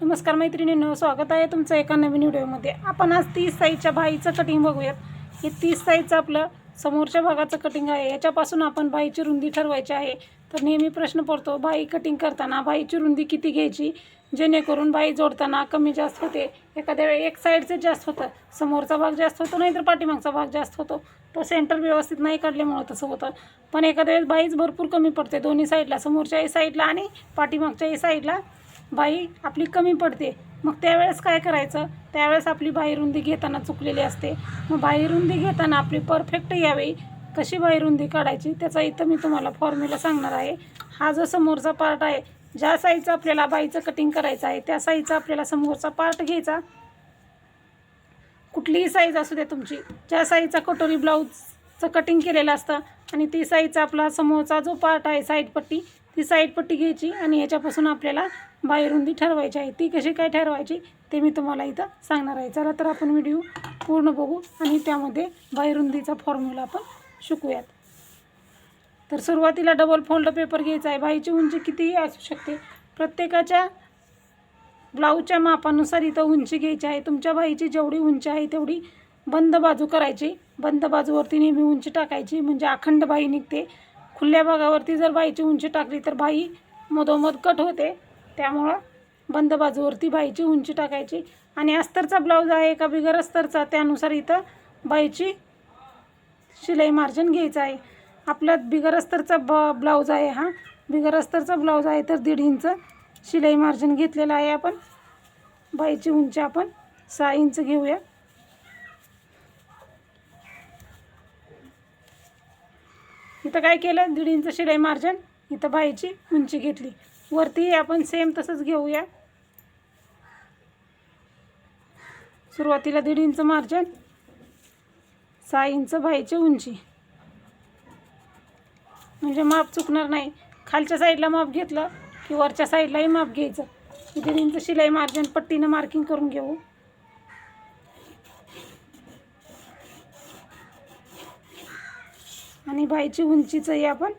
नमस्कार मैत्रिणींनो स्वागत आहे तुमचं एका नवीन व्हिडिओमध्ये. आपण आज तीस साईजच्या बाईचं कटिंग बघूयात. हे तीस साईजचं आपलं समोरच्या भागाचं कटिंग आहे. याच्यापासून आपण भाईची रुंदी ठरवायची आहे. तर नेहमी प्रश्न पडतो बाई कटिंग करताना भाईची रुंदी किती घ्यायची? जेणेकरून बाई जोडताना कमी जास्त होते. एखाद्या वेळी एक साईडचं जास्त होतं समोरचा भाग जास्त होतो नाहीतर पाठीमागचा भाग जास्त होतो. तो सेंटर व्यवस्थित नाही काढल्यामुळं तसं होतं. पण एखाद्या वेळेस बाईच भरपूर कमी पडते. दोन्ही साईडला समोरच्याही साईडला आणि पाठीमागच्याही साईडला बाई आपली कमी पडते. मग त्यावेळेस काय करायचं? त्यावेळेस आपली बाई रुंदी घेताना चुकलेली असते. मग बाई रुंदी घेताना आपली परफेक्ट यावी कशी बाई रुंदी काढायची? त्याचा इथं मी तुम्हाला फॉर्म्युला सांगणार आहे. हा जो समोरचा पार्ट आहे ज्या साईजचा आपल्याला बाईचं कटिंग करायचं आहे त्या साईजचा आपल्याला समोरचा पार्ट घ्यायचा. कुठलीही साईज असू द्या तुमची. ज्या साईजचा कटोरी ब्लाऊजचं कटिंग केलेलं असतं आणि ती साईजचा आपला समोरचा जो पार्ट आहे साईड पट्टी ती साईड पट्टी घ्यायची आणि याच्यापासून आपल्याला बाहेरुंदी ठरवायची आहे. ती कशी काय ठरवायची ते मी तुम्हाला इथं सांगणार आहे. चला तर आपण व्हिडिओ पूर्ण बघू आणि त्यामध्ये बाहेरुंदीचा फॉर्म्युला आपण शिकूयात. तर सुरुवातीला डबल फोल्ड पेपर घ्यायचा आहे. बाईची उंची कितीही असू शकते. प्रत्येकाच्या ब्लाऊजच्या मापानुसार इथं उंची घ्यायची आहे. तुमच्या बाईची जेवढी उंची आहे तेवढी बंद बाजू करायची. बंद बाजूवरती नेहमी उंची टाकायची. म्हणजे अखंड बाई निघते. खुल्या भागावरती जर बाईची उंची टाकली तर बाई मधोमध कट होते. त्यामुळं बंद बाजूवरती बाईची उंची टाकायची. आणि अस्तरचा ब्लाऊज आहे का बिगर अस्तरचा. त्यानुसार इथं बाईची शिलाई मार्जिन घ्यायचं आहे. आपला बिगर अस्तरचा ब ब्लाऊज आहे हा. बिगर अस्तरचा ब्लाऊज आहे तर दीड इंच शिलाई मार्जिन घेतलेलं आहे आपण. बाईची उंची आपण सहा इंच घेऊया. इथं काय केलं? दीड इंच शिलाई मार्जिन इथं बाईची उंची घेतली. वरती आपण सेम तसंच घेऊया. सुरुवातीला दीड इंच मार्जिन सहा इंच बाईची उंची. म्हणजे माप चुकणार नाही. खालच्या साईडला माप घेतलं की वरच्या साईडलाही माप घ्यायचं. दीड इंच शिलाई मार्जिन पट्टीनं मार्किंग करून घेऊ. आणि बाईची उंचीचंही आपण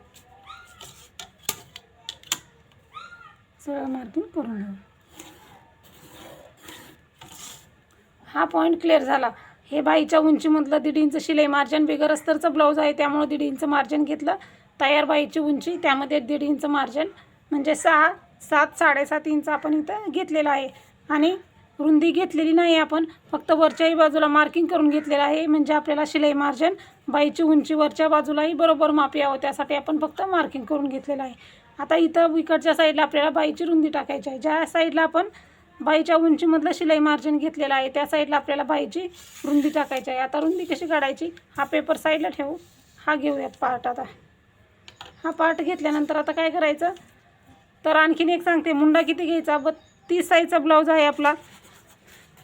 सरळ मार्किंग करून घेऊ हा पॉईंट क्लिअर झाला. हे बाईच्या उंचीमधलं दीड इंच शिलाई मार्जिन बिगर अस्तरचं ब्लाऊज आहे त्यामुळे दीड इंच मार्जिन घेतलं. तयार बाईची उंची त्यामध्ये दीड इंच मार्जिन म्हणजे सहा सात साडेसात इंच आपण इथं घेतलेलं आहे. आणि रुंदी घेतलेली नाही आपण. फक्त वरच्याही बाजूला मार्किंग करून घेतलेलं आहे. म्हणजे आपल्याला शिलाई मार्जिन बाईची उंची वरच्या बाजूलाही बरोबर माप यावं त्यासाठी आपण फक्त मार्किंग करून घेतलेलं आहे. आता इथं इकडच्या साईडला आपल्याला बाईची रुंदी टाकायची आहे. ज्या साईडला आपण बाईच्या उंचीमधलं शिलाई मार्जिन घेतलेलं आहे त्या साईडला आपल्याला बाईची रुंदी टाकायची आहे. आता रुंदी कशी काढायची? हा पेपर साईडला ठेवू. हा घेऊयात पार्ट आता. हा पार्ट घेतल्यानंतर आता काय करायचं? तर आणखीन एक सांगते. मुंडा किती घ्यायचा? ब तीस साईजचा ब्लाऊज आहे आपला.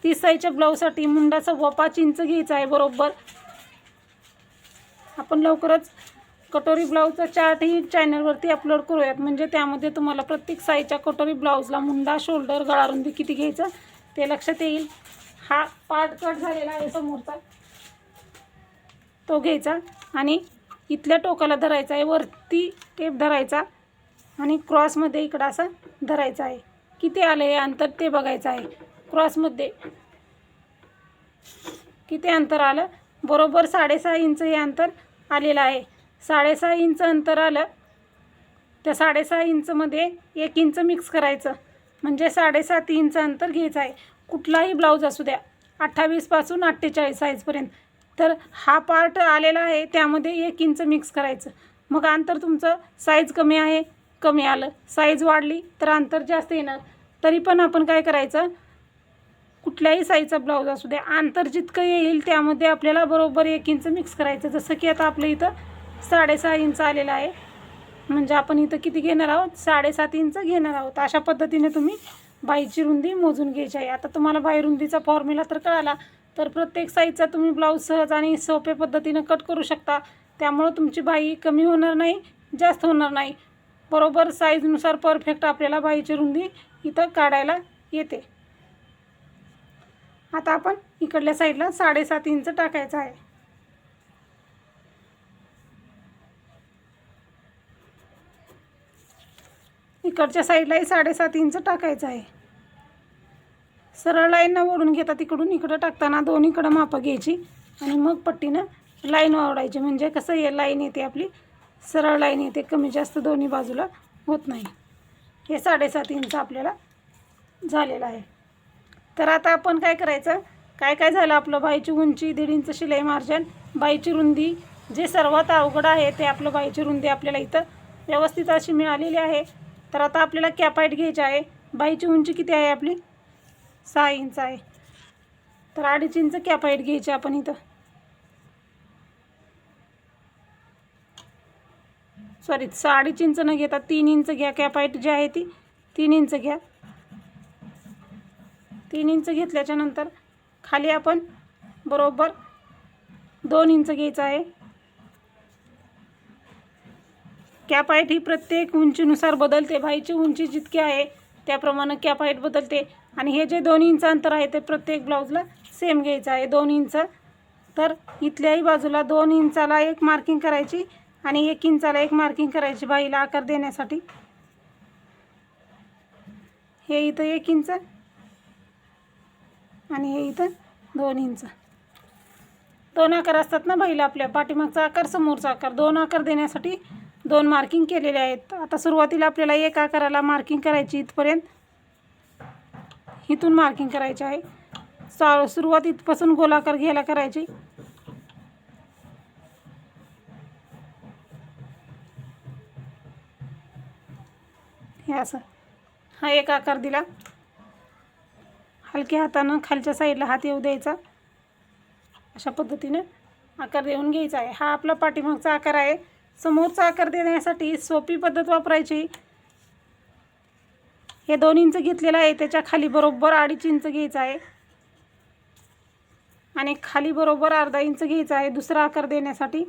तीस साईजच्या ब्लाऊजसाठी मुंडाचा व पाच इंच घ्यायचा आहे बरोबर? आपण लवकरच कटोरी ब्लाऊजचा चार्टही चॅनलवरती अपलोड करूयात. म्हणजे त्यामध्ये तुम्हाला प्रत्येक साईजच्या कटोरी ब्लाऊजला मुंडा शोल्डर गळारुंदी किती घ्यायचं ते लक्षात येईल. हा पार्ट कट झालेला आहे समोरचा. तो घ्यायचा आणि इथल्या टोकाला धरायचा आहे वरती टेप धरायचा आणि क्रॉसमध्ये इकडं असं धरायचं आहे. किती आलं हे अंतर ते बघायचं आहे. क्रॉसमध्ये. किती अंतर आलं? बरोबर साडेसहा इंच हे अंतर आलेलं आहे. साडेसहा इंच अंतर आलं त्या साडेसहा इंचमध्ये एक इंच मिक्स करायचं. म्हणजे साडेसात इंच अंतर घ्यायचं आहे. कुठलाही ब्लाऊज असू द्या अठ्ठावीसपासून अठ्ठेचाळीस साईजपर्यंत तर हा पार्ट आलेला आहे त्यामध्ये एक इंच मिक्स करायचं. मग अंतर तुमचं साईज कमी आहे कमी आलं. साईज वाढली तर अंतर जास्त येणार. तरी पण आपण काय करायचं? कुठल्याही साईजचा ब्लाऊज असू द्या अंतर जितकं येईल त्यामध्ये आपल्याला बरोबर एक इंच मिक्स करायचं. जसं की आता आपलं इथं साडेसहा इंच आलेलं आहे. म्हणजे आपण इथं किती घेणार आहोत? साडेसात इंच घेणार आहोत. अशा पद्धतीने तुम्ही बाईची रुंदी मोजून घ्यायची आहे. आता तुम्हाला बाई रुंदीचा फॉर्म्युला तर कळाला तर प्रत्येक साईजचा तुम्ही ब्लाऊज सहज आणि सोप्या पद्धतीनं कट करू शकता. त्यामुळं तुमची बाई कमी होणार नाही जास्त होणार नाही. बरोबर साईजनुसार परफेक्ट आपल्याला बाईची रुंदी इथं काढायला येते. आता आपण इकडल्या साईडला साडेसात इंच टाकायचं आहे. इकडच्या साईडलाही साडेसात इंच टाकायचं आहे. सरळ लाईननं ओढून घेता तिकडून इकडं टाकताना दोन्हीकडं मापं घ्यायची आणि मग पट्टीनं लाईन ओढायची. म्हणजे कसं हे लाईन येते आपली? सरळ लाईन येते. कमी जास्त दोन्ही बाजूला होत नाही. हे साडेसात इंच आपल्याला झालेलं आहे. तर आता आपण काय करायचं? काय काय झालं आपलं बाईची उंची दीड इंच शिलाई मार्जन बाईची रुंदी जे सर्वात अवघड आहे ते आपलं बाईची रुंदी आपल्याला इथं व्यवस्थित अशी मिळालेली आहे. तर आता आपल्याला कॅपाईट घ्यायची आहे. बाईची उंची किती आहे आपली? सहा इंच आहे. तर अडीच इंच कॅपाईट घ्यायची आपण इथं. सॉरी साडेच इंच न घेता तीन इंच घ्या. कॅपाईट जी आहे ती तीन इंच घ्या. तीन इंच घेतल्याच्या नंतर खाली आपण बरोबर दोन इंच घ्यायचं आहे. कॅप हाईट ही प्रत्येक उंचीनुसार बदलते. भाईची उंची जितकी आहे त्याप्रमाणे कॅप हाईट बदलते. आणि हे जे दोन इंच अंतर आहे ते प्रत्येक ब्लाऊजला सेम घ्यायचं आहे. दोन इंच तर इथल्याही बाजूला दोन इंचाला एक मार्किंग करायची आणि एक इंचाला एक मार्किंग करायची. बाईला आकार देण्यासाठी. हे इथं एक इंच आणि हे इथं दोन इंच. दोन आकार असतात ना बैल आपल्या पाठीमागचा आकार समोरचा आकार. दोन आकार देण्यासाठी दोन मार्किंग केलेले आहेत. आता सुरुवातीला आपल्याला एक आकाराला मार्किंग करायची इथपर्यंत. इथून मार्किंग करायची आहे. सा सुरुवात इथपासून गोलाकार घ्यायला करायची. हे असं. हा एक आकार दिला. हलक्या हातानं खालच्या साईडला हात येऊ द्यायचा. अशा पद्धतीनं आकार देऊन घ्यायचा आहे. हा आपला पाठीमागचा आकार आहे. समोरचा आकार देण्यासाठी सोपी पद्धत वापरायची. हे दोन इंच घेतलेलं आहे. त्याच्याखाली बरोबर अडीच इंच घ्यायचं आहे. आणि खाली बरोबर अर्धा इंच घ्यायचा आहे. दुसरा आकार देण्यासाठी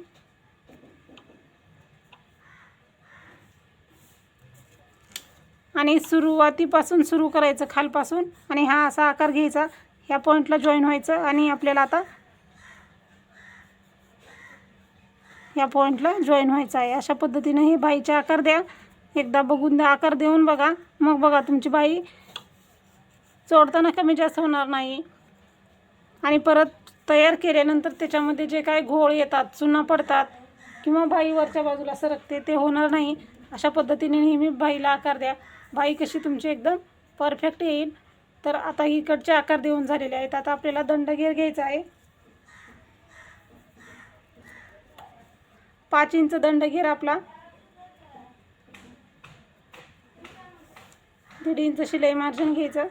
आणि सुरुवातीपासून सुरू करायचं खालपासून आणि हा असा आकार घ्यायचा. ह्या पॉईंटला जॉईन व्हायचं आणि आपल्याला आता या पॉईंटला जॉईन व्हायचं आहे. अशा पद्धतीनं हे बाईचे आकार द्या. एकदा बघून द्या आकार देऊन बघा. मग बघा तुमची बाई चोडताना कमी जास्त होणार नाही. आणि परत तयार केल्यानंतर त्याच्यामध्ये जे काय घोळ येतात चुना पडतात किंवा बाई वरच्या बाजूला सरकते ते होणार नाही. अशा पद्धतीने नेहमी बाईला आकार द्या. बाई कशी तुमची एकदम परफेक्ट येईल. तर आता इकडचे आकार देऊन झालेले आहेत. आता आपल्याला दंडगेर घ्यायचा आहे. पाच इंच दंडगेर आपला. दीड इंच शिलाई मार्जिन घ्यायचं.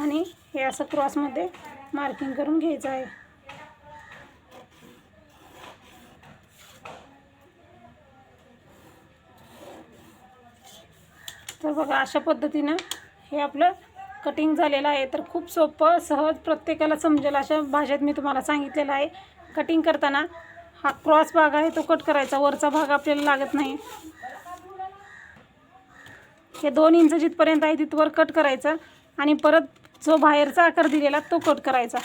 आणि हे असं क्रॉसमध्ये मार्किंग करून घ्यायचं आहे. तर बघा अशा पद्धतीनं हे आपलं कटिंग झालेलं आहे. तर खूप सोपं सहज प्रत्येकाला समजेल. अशा भाषेत मी तुम्हाला सांगितलेलं आहे. कटिंग करताना हा क्रॉस भाग आहे तो कट करायचा. वरचा भाग आपल्याला लागत नाही. हे दोन इंच जिथपर्यंत आहे तिथवर कट करायचा. आणि परत जो बाहेरचा आकार दिलेला तो कट करायचा.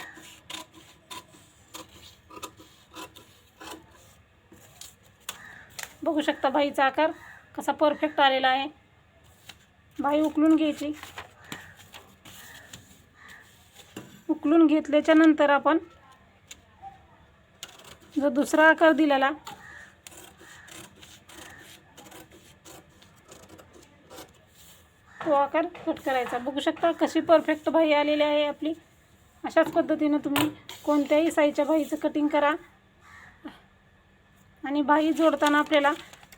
बघू शकता बाईचा आकार कसा परफेक्ट आलेला आहे. बाई उकलून घ्यायची. उकलून घेतल्याच्या नंतर आपण जो दुसरा आकार दिलेला तो आकार कट करायचा. बघू शकता कशी परफेक्ट बाई आलेली आहे आपली. अशाच पद्धतीनं तुम्ही कोणत्याही साईजच्या बाईचं कटिंग करा. आणि बाई जोडताना आपल्याला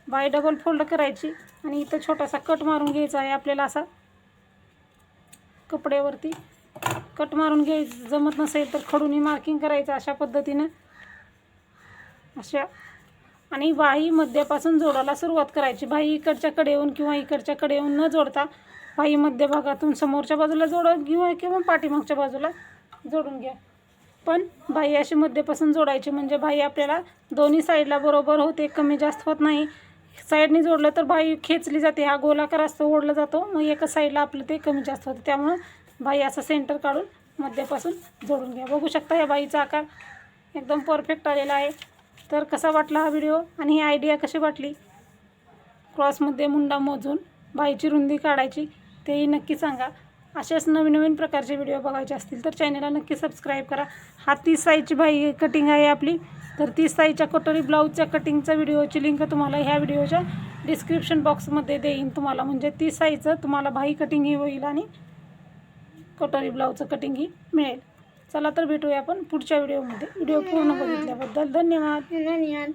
बाई डबल फोल्ड करायची आणि इथं छोटासा कट मारून घ्यायचा आहे आपल्याला असा. कपड्यावरती कट मारून घ्याय जमत नसेल तर खडूनी मार्किंग करायचं अशा पद्धतीनं. अशा. आणि बाही मध्यापासून जोडायला सुरुवात करायची. बाही इकडच्या कडेहून किंवा इकडच्या कडेहून न जोडता बाही मध्यभागातून समोरच्या बाजूला जोडा किंवा किंवा पाठीमागच्या बाजूला जोडून घ्या. पण बाई अशी मध्यपासून जोडायची म्हणजे बाई आपल्याला दोन्ही साईडला बरोबर होते कमी जास्त होत नाही. साईडने जोडलं तर बाई खेचली जाते. हा गोलाकार असतो ओढला जातो. मग एका साईडला आपलं ते कमी जास्त होतं. त्यामुळं बाई असं सेंटर काढून मध्यापासून जोडून घ्या. बघू शकता या बाईचा आकार एकदम परफेक्ट आलेला आहे. तर कसा वाटला हा व्हिडिओ आणि ही आयडिया कशी वाटली? क्रॉसमध्ये मुंडा मोजून बाईची रुंदी काढायची तेही नक्की सांगा. अशाच नवीन नवीन प्रकारचे व्हिडिओ बघायचे असतील तर चॅनलला नक्की सबस्क्राईब करा. हा तीस साईजची बाई कटिंग आहे आपली. तर तीस साईच्या कटोरी ब्लाऊजच्या कटिंगचा व्हिडिओची लिंक तुम्हाला ह्या व्हिडिओच्या डिस्क्रिप्शन बॉक्समध्ये देईन. तुम्हाला म्हणजे तीस साईचं तुम्हाला भाई कटिंगही होईल आणि कटोरी ब्लाऊजचं कटिंगही मिळेल. चला तर भेटूया आपण पुढच्या व्हिडिओमध्ये. व्हिडिओ पूर्ण बघितल्याबद्दल धन्यवाद. धन्यवाद.